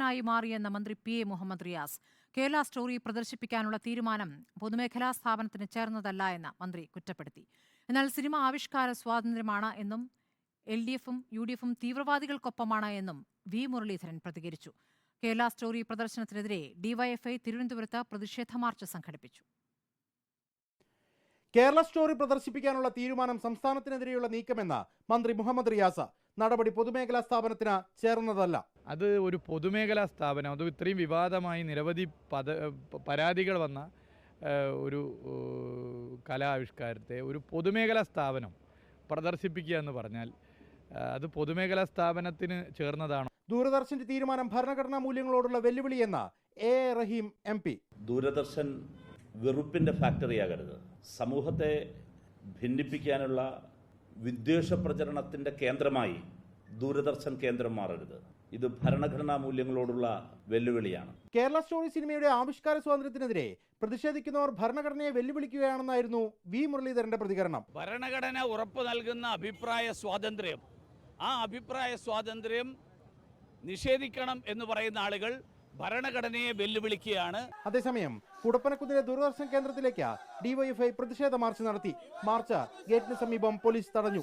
ടെൻഷനായി മാറിയെന്ന മന്ത്രി P A Muhammad Riyas. Kerala Story പ്രദർശിപ്പിക്കാനുള്ള തീരുമാനം പൊതുമേഖലാ സ്ഥാപനത്തിന് ചേർന്നതല്ല എന്ന് മന്ത്രി കുറ്റപ്പെടുത്തി. എന്നാൽ സിനിമ ആവിഷ്കാര സ്വാതന്ത്ര്യമാണ് എന്നും എൽ ഡി എഫും യു ഡി എഫും തീവ്രവാദികൾക്കൊപ്പമാണ് എന്നും വി മുരളീധരൻ പ്രതികരിച്ചു. കേരള സ്റ്റോറി പ്രദർശനത്തിനെതിരെ ഡിവൈഎഫ്ഐ തിരുവനന്തപുരത്ത് പ്രതിഷേധ മാർച്ച് സംഘടിപ്പിച്ചു. കേരള സ്റ്റോറി പ്രദർശിപ്പിക്കാനുള്ള തീരുമാനം സംസ്ഥാനത്തിനെതിരെയുള്ള നീക്കമെന്ന് മന്ത്രി മുഹമ്മദ് റിയാസ്. നടപടി പൊതുമേഖലാ സ്ഥാപനത്തിന് ചേർന്നതല്ല. അത് ഒരു പൊതുമേഖലാ സ്ഥാപനം. അത് ഇത്രയും വിവാദമായി നിരവധി പദ പരാതികൾ വന്ന ഒരു കലാവിഷ്കാരത്തെ ഒരു പൊതുമേഖലാ സ്ഥാപനം പ്രദർശിപ്പിക്കുക എന്ന് പറഞ്ഞാൽ അത് പൊതുമേഖലാ സ്ഥാപനത്തിന് ചേർന്നതാണ്. ദൂരദർശന്റെ തീരുമാനം ഭരണഘടനാ മൂല്യങ്ങളോടുള്ള വെല്ലുവിളിയെന്ന് A A Rahim M P. Doordarshan വെറുപ്പിന്റെ ഫാക്ടറിയാകരുത്. സമൂഹത്തെ ഭിന്നിപ്പിക്കാനുള്ള വിദ്വേഷ പ്രചരണത്തിന്റെ കേന്ദ്രമായി ദൂരദർശൻ കേന്ദ്രം മാറരുത്. ഇത് ഭരണഘടനാ മൂല്യങ്ങളോടുള്ള വെല്ലുവിളിയാണ്. കേരള സ്റ്റോറി സിനിമയുടെ ആവിഷ്കാര സ്വാതന്ത്ര്യത്തിനെതിരെ പ്രതിഷേധിക്കുന്നവർ ഭരണഘടനയെ വെല്ലുവിളിക്കുകയാണെന്നായിരുന്നു വി മുരളീധരന്റെ പ്രതികരണം. ഭരണഘടന ഉറപ്പു നൽകുന്ന അഭിപ്രായ സ്വാതന്ത്ര്യം. ആ അഭിപ്രായ സ്വാതന്ത്ര്യം നിഷേധിക്കണം എന്ന് പറയുന്ന ആളുകൾ ഭരണഘടനയെ വെല്ലുവിളിക്കുകയാണ്. അതേസമയം കുടപ്പനക്കുന്നിലെ ദൂരദർശൻ കേന്ദ്രത്തിലേക്ക് ഡിവൈഎഫ്ഐ പ്രതിഷേധ മാർച്ച് നടത്തി. മാർച്ച് ഗേറ്റിന് സമീപം പോലീസ് തടഞ്ഞു.